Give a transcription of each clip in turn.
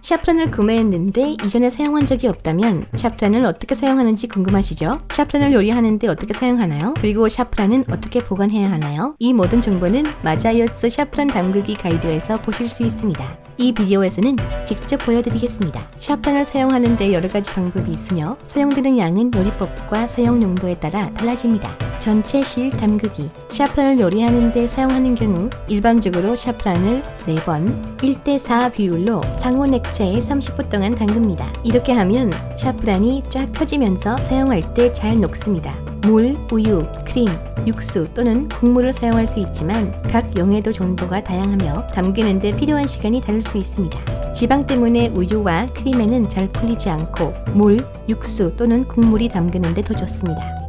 샤프란을 구매했는데 이전에 사용한 적이 없다면 샤프란을 어떻게 사용하는지 궁금하시죠? 샤프란을 요리하는데 어떻게 사용하나요? 그리고 샤프란은 어떻게 보관해야 하나요? 이 모든 정보는 마자이어스 샤프란 담그기 가이드에서 보실 수 있습니다. 이 비디오에서는 직접 보여드리겠습니다. 샤프란을 사용하는데 여러 가지 방법이 있으며 사용되는 양은 요리법과 사용 용도에 따라 달라집니다. 전체 실 담그기 샤프란을 요리하는 데 사용하는 경우 일반적으로 샤프란을 4번 1대4 비율로 상온 액체에 30분 동안 담급니다. 이렇게 하면 샤프란이 쫙 펴지면서 사용할 때 잘 녹습니다. 물, 우유, 크림, 육수 또는 국물을 사용할 수 있지만 각 용해도 정도가 다양하며 담그는데 필요한 시간이 다를 수 있습니다. 지방 때문에 우유와 크림에는 잘 풀리지 않고 물, 육수 또는 국물이 담그는데 더 좋습니다.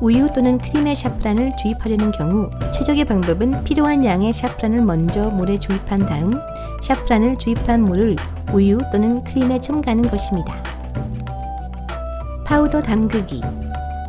우유 또는 크림에 샤프란을 주입하려는 경우 최적의 방법은 필요한 양의 샤프란을 먼저 물에 주입한 다음 샤프란을 주입한 물을 우유 또는 크림에 첨가하는 것입니다. 파우더 담그기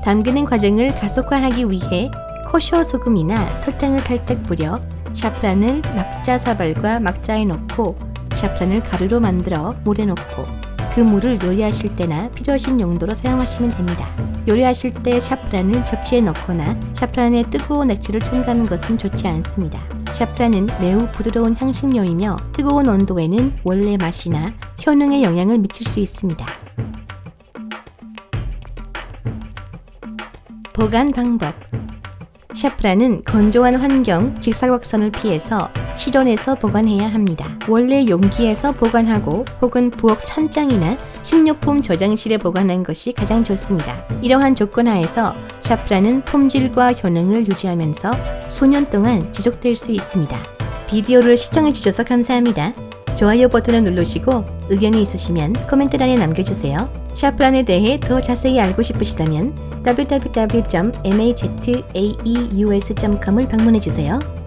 담그는 과정을 가속화하기 위해 코쇼 소금이나 설탕을 살짝 뿌려 샤프란을 막자 사발과 막자에 넣고 샤프란을 가루로 만들어 물에 넣고 그 물을 요리하실 때나 필요하신 용도로 사용하시면 됩니다. 요리하실 때 샤프란을 접시에 넣거나 샤프란에 뜨거운 액체를 첨가하는 것은 좋지 않습니다. 샤프란은 매우 부드러운 향신료이며 뜨거운 온도에는 원래 맛이나 효능에 영향을 미칠 수 있습니다. 보관 방법 샤프란은 건조한 환경, 직사광선을 피해서 실온에서 보관해야 합니다. 원래 용기에서 보관하고 혹은 부엌 찬장이나 식료품 저장실에 보관하는 것이 가장 좋습니다. 이러한 조건 하에서 샤프란은 품질과 효능을 유지하면서 수년 동안 지속될 수 있습니다. 비디오를 시청해 주셔서 감사합니다. 좋아요 버튼을 누르시고 의견이 있으시면 코멘트란에 남겨주세요. 샤프란에 대해 더 자세히 알고 싶으시다면 www.mazaeus.com을 방문해 주세요.